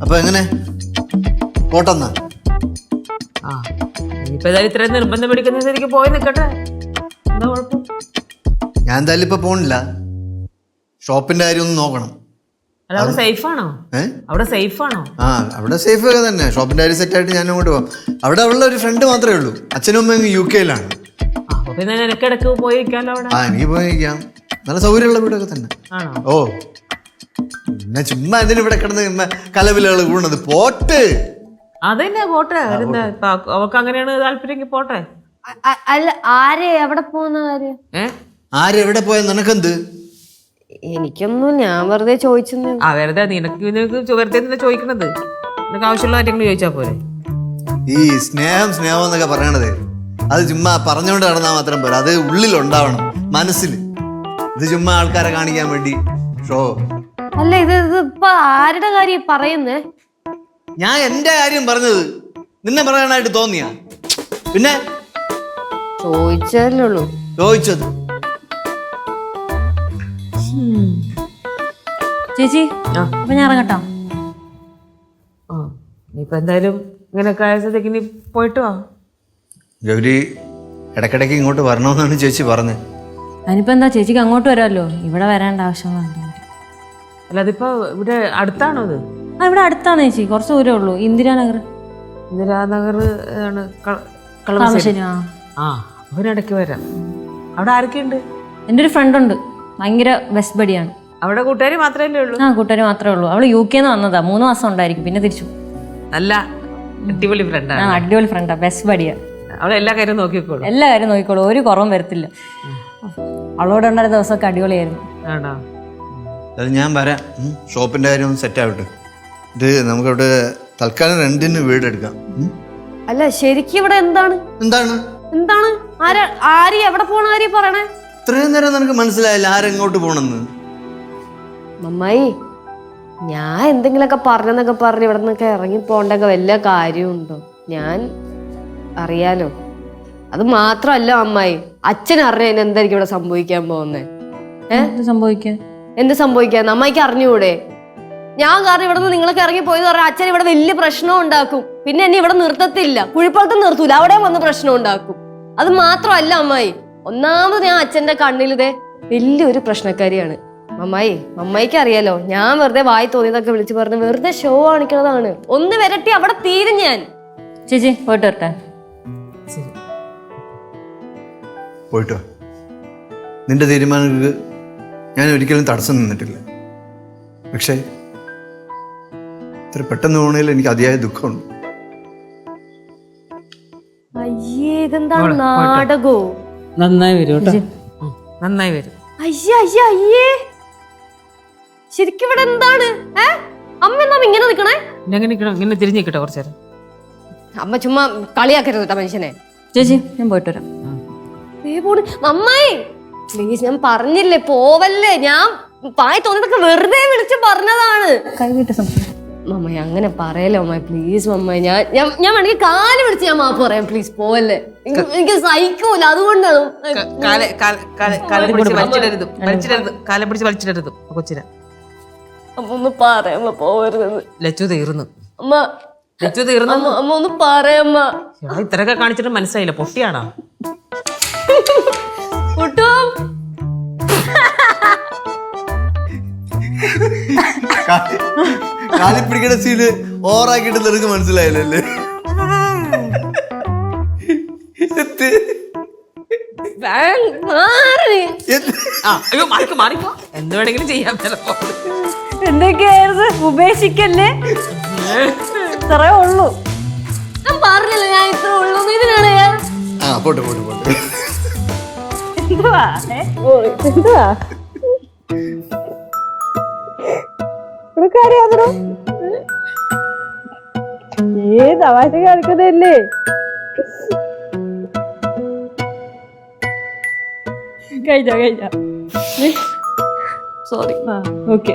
അപ്പൊ എങ്ങനെ? പോട്ടെന്നാ. ആ ഇനിയിപ്പോ ഏതായാലും ഇത്രയും നിർബന്ധം പിടിക്കുന്ന ശരിക്ക് പോയി എന്താ കുഴപ്പം? ഞാൻ എന്തായാലും ഇപ്പൊ പോണില്ല. ഷോപ്പിന്റെ കാര്യം ഒന്ന് നോക്കണം. അല്ല അവിടെ സേഫ് ആണോ ഏ? അവിടെ സേഫ് ആണോ ആ അവിടെ സേഫ് ഒക്കെ തന്നെ. ഷോപ്പിന്റെ കാര്യം സെറ്റ് ആയിട്ട് ഞാൻ അങ്ങോട്ട് പോകാം അവിടെ ഉള്ള ഒരു ഫ്രണ്ട് മാത്രമേ ഉള്ളൂ. അച്ഛനും അമ്മയും യു കെയിലാണ് ആ, അപ്പൊ പിന്നെ നിനക്ക് ഇടയ്ക്ക് പോയിരിക്കാലോ അവിടെ? ആ എനിക്ക് പോയിരിക്കാം. നല്ല സൗകര്യമുള്ള വീടൊക്കെ തന്നെ. ആണോ? ഓ. പിന്നെ ചുമ്മാ എന്തിനും ഇവിടെ കിടന്ന് കലവിലകൾ കൂടുന്നത് പോട്ട്. അതന്നെ പോട്ടെ? ഇപ്പൊ അവർക്ക് അങ്ങനെയാണ് താല്പര്യം പോട്ടെ? അല്ല ആരെ? എവിടെ പോകുന്ന കാര്യം? ആരെവിടെ പോയാൽ നിനക്കെന്ത്? എനിക്കൊന്നും ഞാൻ വെറുതെ ചോദിച്ചെന്ന്. ആ വെറുതെ നിനക്ക് നിനക്ക് വെറുതെ നിന്നെ ചോദിക്കണത്. നിനക്ക് ആവശ്യമുള്ള കാര്യങ്ങൾ ചോദിച്ചാ പോരെ. ഈ സ്നേഹം സ്നേഹം എന്നൊക്കെ പറയണത് അത് ചുമ്മാ പറഞ്ഞുകൊണ്ട് നടന്നാൽ മാത്രം പോരാ. അത് ഉള്ളിൽ ഉണ്ടാവണം മനസ്സിൽ ഇത് ചുമ്മാ ആൾക്കാരെ കാണിക്കാൻ വേണ്ടി. ഷോ. അല്ല ഇത് ഇതിപ്പോ ഇപ്പൊ ആരുടെ കാര്യം പറയുന്നേ? ഞാൻ എന്റെ കാര്യം പറഞ്ഞത് നിന്നെ പറയാനായിട്ട് തോന്നിയാ. പിന്നെ? ചോദിച്ചല്ലേ ഉള്ളൂ. ചോദിച്ചത്. ചേച്ചി. അപ്പൊ ഞാൻ ഇറങ്ങട്ടോ. ആ ഇനിയിപ്പോ എന്തായാലും ഇങ്ങനെയൊക്കെ കഴിച്ചതേക്ക് ഇനി നീ പോയിട്ട് വാ. ഗൗരി ഇടക്കിടക്ക് ഇങ്ങോട്ട് വരണമെന്നാണ് ചേച്ചി പറഞ്ഞത്. അതിനിപ്പോ എന്താ ചേച്ചിക്ക് അങ്ങോട്ട് വരാമല്ലോ. ഇവിടെ വരേണ്ട ആവശ്യം വേണ്ട അല്ല അതിപ്പോ ഇവിടെ അടുത്താണോ ഇത്? ആ ഇവിടെ അടുത്താണ് ചേച്ചി. കുറച്ച് ദൂരേ ഉള്ളൂ. ഇന്ദിരാനഗർ. ഇന്ദിരാനഗർ ആണ് ക- കളമശ്ശേരി. താമരശ്ശേരി ആ. വരാം. അവിടെ ആരൊക്കെയുണ്ട്? എന്റെ ഒരു ഫ്രണ്ട് ഉണ്ട്. ഭയങ്കര ബെസ്റ്റ് ബഡിയാണ് അവിടെ കൂട്ടുകാർ മാത്രമല്ലേ ഉള്ളൂ? ആ കൂട്ടുകാർ മാത്രമേ ഉള്ളൂ. അവൾ യു കെ കെന്ന് വന്നതാ. മൂന്ന് മാസം ഉണ്ടായിരിക്കും. പിന്നെ തിരിച്ചു. നല്ല അടിപൊളി ആ ഫ്രണ്ടാണ് അടിപൊളി ഫ്രണ്ടാ ബെസ്റ്റ് ബഡിയാ അവളെ എല്ലാ കാര്യവും നോക്കിക്കോളൂ. എല്ലാ കാര്യം നോക്കിക്കോളൂ. ഒരു കുറവും വരത്തില്ല. അവളോട് ഉണ്ടായ ദിവസമൊക്കെ അടിപൊളിയായിരുന്നു. ആണോ? അത് ഞാൻ വരാം. ഷോപ്പിന്റെ കാര്യം ഒന്ന് സെറ്റ് ആവട്ടെ. ഇത് നമുക്കവിടെ തൽക്കാലം രണ്ടിന് വീട് എടുക്കാം അല്ല ശരിക്കും ഇവിടെ എന്താണ്? എന്താണ്? എന്താണ്? ആരാ ആര് എവിടെ പോണ പറയണേ? ഇത്രയും നേരം നിനക്ക് മനസ്സിലായില്ല ആരെങ്ങോട്ട് പോണെന്ന്. മമ്മായി ഞാൻ എന്തെങ്കിലുമൊക്കെ പറഞ്ഞെന്നൊക്കെ പറഞ്ഞ് ഇവിടെ നിന്നൊക്കെ ഇറങ്ങി പോണ്ടൊക്കെ വല്ല കാര്യമുണ്ടോ? ഞാൻ അറിയാലോ. അത് മാത്രമല്ല അമ്മായി അച്ഛൻ അറിയാൻ എന്തായിരിക്കും ഇവിടെ സംഭവിക്കാൻ പോകുന്നത്? ഏഹ് സംഭവിക്കാൻ? എന്ത് സംഭവിക്കാൻ? അമ്മയ്ക്ക് അറിഞ്ഞുകൂടെ? ഞാൻ കാരണം ഇവിടെ നിന്ന് നിങ്ങളൊക്കെ ഇറങ്ങി പോയത് പറഞ്ഞാൽ അച്ഛൻ ഇവിടെ വലിയ പ്രശ്നം ഉണ്ടാക്കും. പിന്നെ എന്നെ ഇവിടെ നിർത്തത്തില്ല. കുഴിപ്പുറത്ത് നിർത്തൂല. അവിടെ വന്ന് പ്രശ്നം ഉണ്ടാക്കും. അത് മാത്രമല്ല അമ്മായി ഒന്നാമത് ഞാൻ അച്ഛന്റെ കണ്ണിൽ ഇതേ വലിയൊരു പ്രശ്നക്കാരിയാണ്. അമ്മായി അമ്മയ്ക്ക് അറിയാലോ ഞാൻ വെറുതെ വായി തോന്നിയതൊക്കെ വിളിച്ചു പറഞ്ഞ് വെറുതെ ഷോ കാണിക്കുന്നതാണ് ഒന്ന് വരട്ടി അവിടെ തീരും ഞാൻ. ചേച്ചി പോയിട്ട് വരട്ടെ. ശരി. നിന്റെ തീരുമാനങ്ങൾക്ക് ഞാൻ ഒരിക്കലും തടസ്സം നിന്നിട്ടില്ല. പക്ഷേ ഇത്ര പെട്ടെന്ന് പോണതിൽ എനിക്ക് അതിയായ ദുഃഖമുണ്ട്. അയ്യേ നാടകോ? നന്നായി വരും കേട്ടോ. നന്നായി വരും. അയ്യേ അയ്യേ അയ്യേ. ശരിക്കും ഇവിടെ എന്താണ്? ഏ? അമ്മ എന്നാ ഇങ്ങനെ നിക്കണേ? തിരിഞ്ഞ് നിൽക്കട്ടെ കുറച്ചു നേരം. അമ്മ ചുമ്മാ കളിയാക്കരുത് കേട്ടോ മനുഷ്യനെ. ചേച്ചി ഞാൻ പോയിട്ട് വരാം. നന്നായി. പ്ലീസ് ഞാൻ പറഞ്ഞില്ലേ? പോവല്ലേ? ഞാൻ പായി തോന്നിയതൊക്കെ വെറുതെ വിളിച്ച് പറഞ്ഞതാണ്. കൈവിട്ട് സംസാരിക്കും മമ്മ അങ്ങനെ പറയല്ലേ മമ്മ പ്ലീസ് മമ്മ ഞാൻ ഞാൻ ഞാൻ വേണമെങ്കിൽ കാൽ വിളിച്ച് ഞാൻ മാപ്പ് പറയാം. പ്ലീസ് പോവല്ലേ? എനിക്ക് എനിക്ക് സഹിക്കൂല. അതുകൊണ്ടാണ്. കാലെ പിടിച്ച് വലിച്ചിടരുത്. കൊച്ചിനെ. അമ്മ ഒന്ന് പറയാമ്മ പോവരുത് ലച്ചു തീർന്നു. അമ്മ ലച്ചു തീർന്നു. അമ്മ ഒന്ന് പറയാമ്മ ഇത്രയൊക്കെ കാണിച്ചിട്ട് മനസ്സിലായില്ല. പൊട്ടിയാണോ? കാലി പിടിക്കുന്ന സീന് ഓറാക്കിട്ട് നിനക്ക് മനസ്സിലായില്ലല്ലേ? എന്ത്? വേണമെങ്കിലും ചെയ്യാം ചിലപ്പോ. എന്തൊക്കെയായിരുന്നു? ഉപേക്ഷിക്കല്ലേ? ഇത്രേ ഉള്ളൂ. ഞാൻ പറഞ്ഞില്ല ഞാൻ ഇത്ര ഉള്ളൂ. ഇതിനാണ് ഞാൻ ആ പോട്ടെ പോട്ടെ പോട്ടെ. എന്തുവാ? ഏ? എന്തുവാ ഏ തമാശ കാണിക്കുന്നതല്ലേ? കഴിഞ്ഞോ കഴിഞ്ഞോ? Sorry okay